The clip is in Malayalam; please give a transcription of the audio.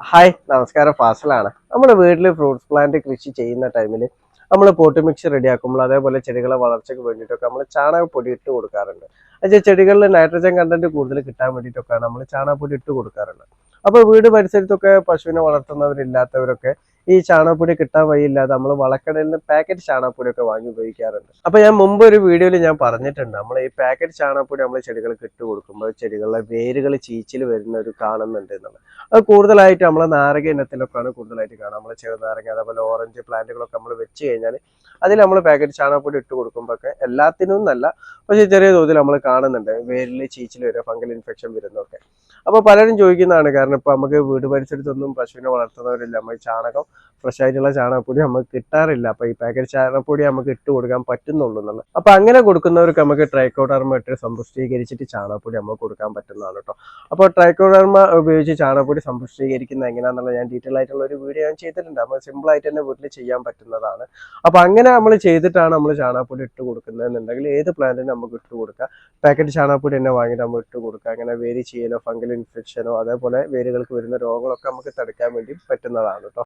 ഹായ് നമസ്കാരം. ഫാസലാണ്. നമ്മുടെ വീട്ടിൽ ഫ്രൂട്ട്സ് പ്ലാന്റ് കൃഷി ചെയ്യുന്ന ടൈമിൽ നമ്മൾ പോട്ട് മിക്സ് റെഡിയാക്കുമ്പോൾ അതേപോലെ ചെടികളെ വളർച്ചയ്ക്ക് വേണ്ടിയിട്ടൊക്കെ നമ്മൾ ചാണകപ്പൊടി ഇട്ട് കൊടുക്കാറുണ്ട്. അതായത് ചെടികളിൽ നൈട്രജൻ കണ്ടന്റ് കൂടുതൽ കിട്ടാൻ വേണ്ടിയിട്ടൊക്കെ നമ്മൾ ചാണകപ്പൊടി ഇട്ട് കൊടുക്കാറുണ്ട് അപ്പോൾ വീട് പരിസരത്തൊക്കെ പശുവിനെ വളർത്തുന്നവരില്ലാത്തവരൊക്കെ ഈ ചാണകപ്പൊടി കിട്ടാൻ വഴിയില്ലാതെ നമ്മൾ വളക്കടയിൽ നിന്ന് പാക്കറ്റ് ചാണകപ്പൊടി ഒക്കെ വാങ്ങി ഉപയോഗിക്കാറുണ്ട്. അപ്പോൾ ഞാൻ മുമ്പ് ഒരു വീഡിയോയിൽ ഞാൻ പറഞ്ഞിട്ടുണ്ട്. നമ്മൾ ഈ പാക്കറ്റ് ചാണകപ്പൊടി നമ്മൾ ചെടികൾക്ക് ഇട്ട് കൊടുക്കുമ്പോൾ ചെടികളിലെ വേരുകൾ ചീച്ചിൽ വരുന്ന ഒരു കാണുന്നുണ്ട് എന്നുള്ളത്. അത് കൂടുതലായിട്ട് നമ്മൾ നാരക ഇനത്തിലൊക്കെയാണ് കൂടുതലായിട്ട് കാണാം നമ്മൾ ചെറുനാരങ്ങ അതേപോലെ ഓറഞ്ച് പ്ലാന്റുകളൊക്കെ നമ്മൾ വെച്ച് കഴിഞ്ഞാൽ അതിൽ നമ്മൾ പാക്കറ്റ് ചാണകപ്പൊടി ഇട്ട് കൊടുക്കുമ്പോഴൊക്കെ എല്ലാത്തിനും നല്ല പക്ഷേ ചെറിയ തോതിൽ നമ്മൾ കാണുന്നുണ്ട്. വേരിൽ ചീച്ചിൽ വരിക ഫംഗൽ ഇൻഫെക്ഷൻ വരുന്നൊക്കെ അപ്പോൾ പലരും ചോദിക്കുന്നതാണ് കാരണം ഇപ്പോൾ നമുക്ക് വീട് പരിസരത്തൊന്നും പശുവിനെ വളർത്തുന്നവരില്ല. നമ്മൾ ചാണകം ഫ്രഷ് ആയിട്ടുള്ള ചാണകപ്പൊടി നമുക്ക് കിട്ടാറില്ല. അപ്പോൾ ഈ പാക്കറ്റ് ചാണകപ്പൊടി നമുക്ക് ഇട്ട് കൊടുക്കാൻ പറ്റുന്നുള്ളൂ എന്നുള്ളത്. അപ്പോൾ അങ്ങനെ കൊടുക്കുന്നവർക്ക് നമുക്ക് ട്രൈക്കോഡർമ ഇട്ട് സമ്പുഷ്ടീകരിച്ചിട്ട് ചാണകപ്പൊടി നമുക്ക് കൊടുക്കാൻ പറ്റുന്നതാണ് കേട്ടോ അപ്പോൾ ട്രൈക്കോഡർമ ഉപയോഗിച്ച് ചാണകപ്പൊടി സമ്പുഷ്ടീകരിക്കുന്നത് എങ്ങനെയാണെന്നുള്ള ഞാൻ ഡീറ്റെയിൽ ആയിട്ടുള്ള ഒരു വീഡിയോ ഞാൻ ചെയ്തിട്ടുണ്ട്. അപ്പോൾ സിമ്പിൾ ആയിട്ട് തന്നെ വീട്ടിൽ ചെയ്യാൻ പറ്റുന്നതാണ്. അപ്പോൾ അങ്ങനെ നമ്മൾ ചെയ്തിട്ടാണ് നമ്മൾ ചാണകപ്പൊടി ഇട്ട് കൊടുക്കുന്നത് കൊടുക്കുന്നതെന്നുണ്ടെങ്കിൽ ഏത് പ്ലാന്റിനും നമുക്ക് ഇട്ട് കൊടുക്കാം. പാക്കറ്റ് ചാണകപ്പൊടി തന്നെ വാങ്ങിയിട്ട് നമ്മൾ ഇട്ട് കൊടുക്കാം. അങ്ങനെ വേരി ചെയ്യലോ ഫംഗൽ ഇൻഫെക്ഷനോ അതേപോലെ വേരുകൾക്ക് വരുന്ന രോഗങ്ങളൊക്കെ നമുക്ക് തടുക്കാൻ വേണ്ടി പറ്റുന്നതാണ് കേട്ടോ